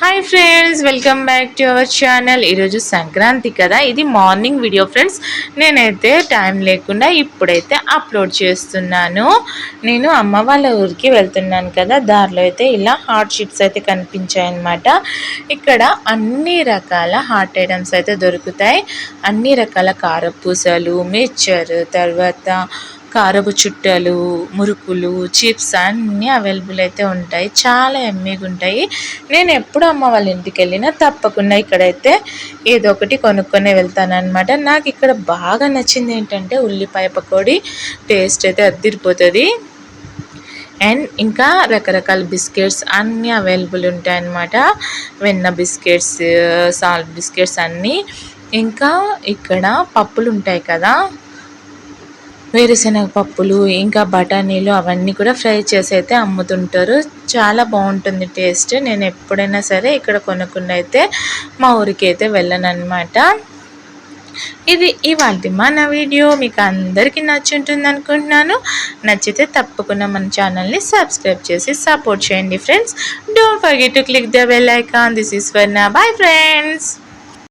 Hi friends welcome back to our channel ఈరోజు సంక్రాంతి కదా ఇది మార్నింగ్ వీడియో ఫ్రెండ్స్ నేనైతే టైం లేకుండా ఇప్పుడైతే అప్లోడ్ చేస్తున్నాను. నేను అమ్మ వాళ్ళ ఊరికి వెళ్తున్నాను కదా దారిలో అయితే ఇలా హాట్ షీట్స్ అయితే కనిపించాయి అనమాట ఇక్కడ అన్ని రకాల హాట్ ఐటమ్స్ అయితే దొరుకుతాయి. అన్ని రకాల కారపూసలు మిక్చర్ తర్వాత కారపు చుట్టలు మురుకులు చిప్స్ అన్నీ అవైలబుల్ అయితే ఉంటాయి. చాలా ఎమ్మీగా ఉంటాయి. నేను ఎప్పుడు అమ్మ వాళ్ళ ఇంటికి వెళ్ళినా తప్పకుండా ఇక్కడైతే ఏదో ఒకటి కొనుక్కొని వెళ్తానమాట నాకు ఇక్కడ బాగా నచ్చింది ఏంటంటే ఉల్లిపాయ పకోడీ. టేస్ట్ అయితే అద్దరిపోతుంది. అండ్ ఇంకా రకరకాల బిస్కెట్స్ అన్నీ అవైలబుల్ ఉంటాయి అన్నమాట వెన్న బిస్కెట్స్ సాల్ట్ బిస్కెట్స్ అన్నీ. ఇంకా ఇక్కడ పప్పులు ఉంటాయి కదా. వేరుశనగ పప్పులు ఇంకా బఠానీలు అవన్నీ కూడా ఫ్రై చేసి అయితే అమ్ముతుంటారు. చాలా బాగుంటుంది టేస్ట్. నేను ఎప్పుడైనా సరే ఇక్కడ కొనుక్కున్న అయితే మా ఊరికి అయితే వెళ్ళను అనమాట ఇది ఇవాళ మన వీడియో. మీకు అందరికీ నచ్చుంటుంది అనుకుంటున్నాను. నచ్చితే తప్పకుండా మన ఛానల్ని సబ్స్క్రైబ్ చేసి సపోర్ట్ చేయండి friends. Don't forget to click the bell icon this is for now bye friends